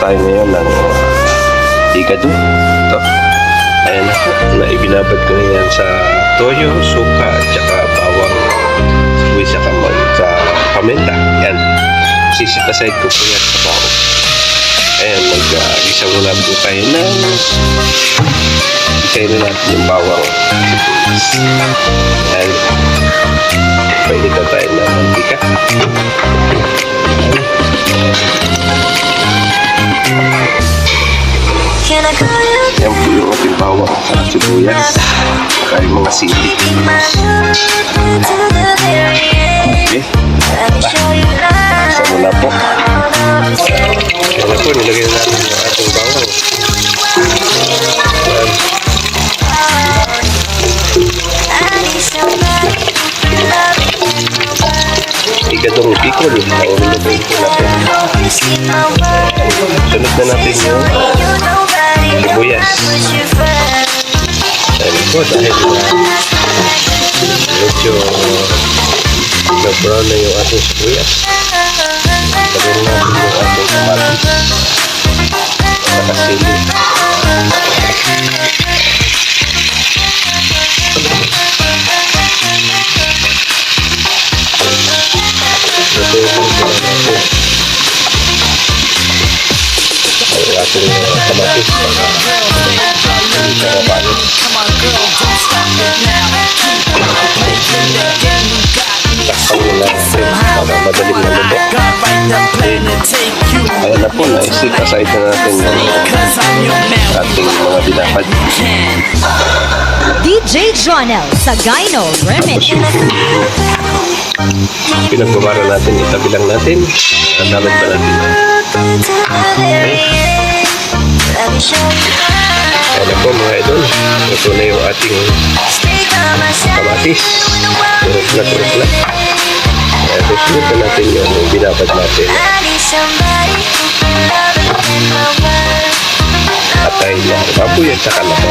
tayo ngayon ng uh, igado. Ito. Ayan na po, na ibinabad ko na yan sa toyo, suka, at saka bawang sibuyas sa kamay, sa paminta. Yan. Sisip aside ko po yan sa bawang. Ayan, mag-gisa muna po tayo ng isayin na natin yung bawang. Ayan. Pwede ka tayo ng mantika. Yan po yung ating bawang at sibuyas. Yung mga sili. Okay. Isa muna po. Yan na po, nilagay na natin yung ating bawang. Ikadong pikol. Ang nilagay po natin. Sunod na natin yung Sibuyas. you. Ayan po, dahil uh, medyo na-brown na yung ating sibuyas. Lagyan natin yung ating kamatis. Saka sili. Lagyan Ayan na po, naisip aside na natin yung ating mga binabad. DJ Jonel Sagayno Remix. Pinagbabara natin, itabi lang natin. Ang damit pa natin. Love. Ayan na po mga idol. Ito na yung ating kamatis. Turok na, turok na. Ayan, susunod na natin yung binabad natin. I need somebody who can love and in my world. Atay na baboy at saka lako.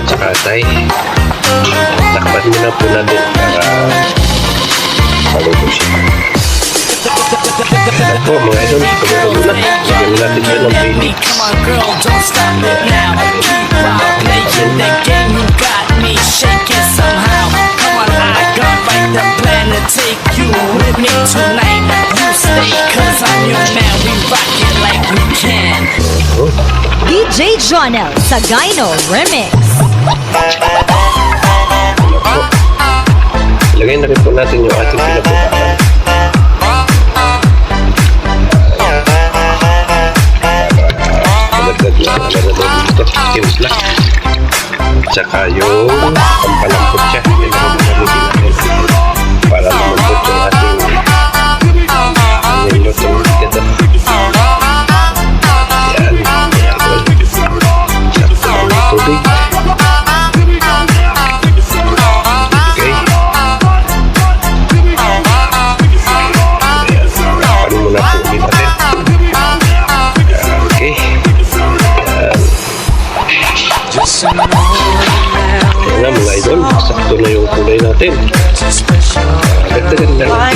At saka atay. Takpan muna po natin para maluto siya. Ayan po mga idol, kumulo muna. Lagyan natin siya ng to take you with me tonight. You stay, cause I'm your man. We rock it like we can. DJ Jonel Sagayno Remix. Ilagay na rin po natin yung ating pinaputaan. Malagdag na lalagay dito. Timpla. At saka yung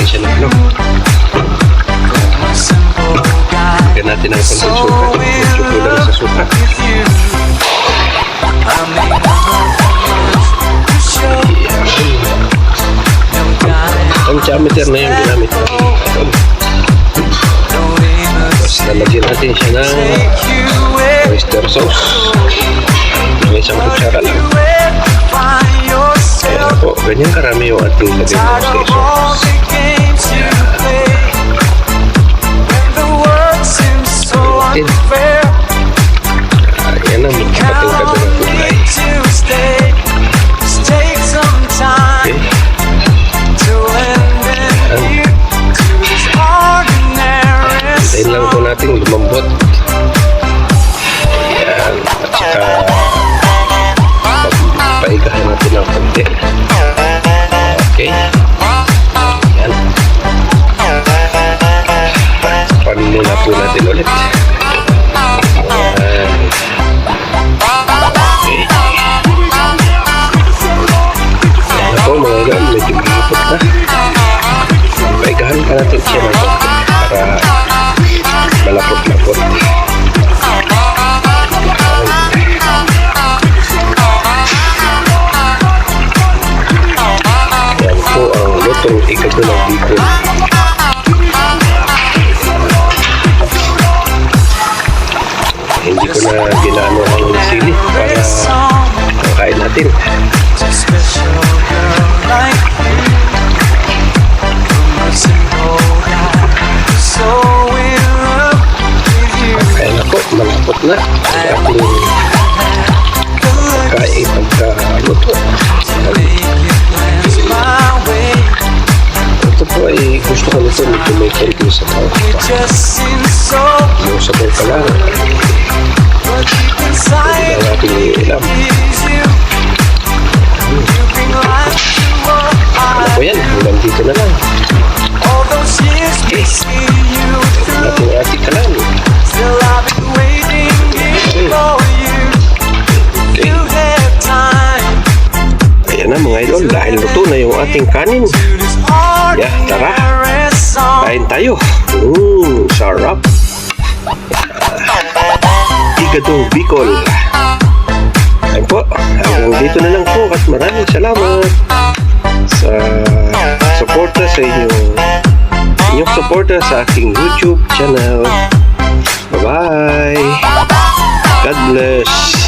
natin siya ng ano. Lagyan natin ng konting suka. Medyo kulang sa suka. Ang diameter na yung ginamit natin. Tapos lalagyan natin siya ng oyster sauce. May isang kutsara lang. Ayan po, ganyan karami yung ating lagay ng oyster sauce. Ayan. Ayan ang ating gagawin ng ang lutong ikatulang bicol. Hindi ko na ginano ang sili para kain natin. Kaya na po, malapot na ang ating tao. Yung sabaw pa lang, hindi na natin ilam. Ano po yan? Hanggang dito na lang. Natin ating kalan. Ayan na mga idol, dahil luto na yung ating kanin. Kain tayo. Mmm, sarap. Igadong Bicol. Ayan po, hanggang dito na lang po at maraming salamat sa suporta sa inyong inyong suporta sa aking YouTube channel. Bye-bye. God bless.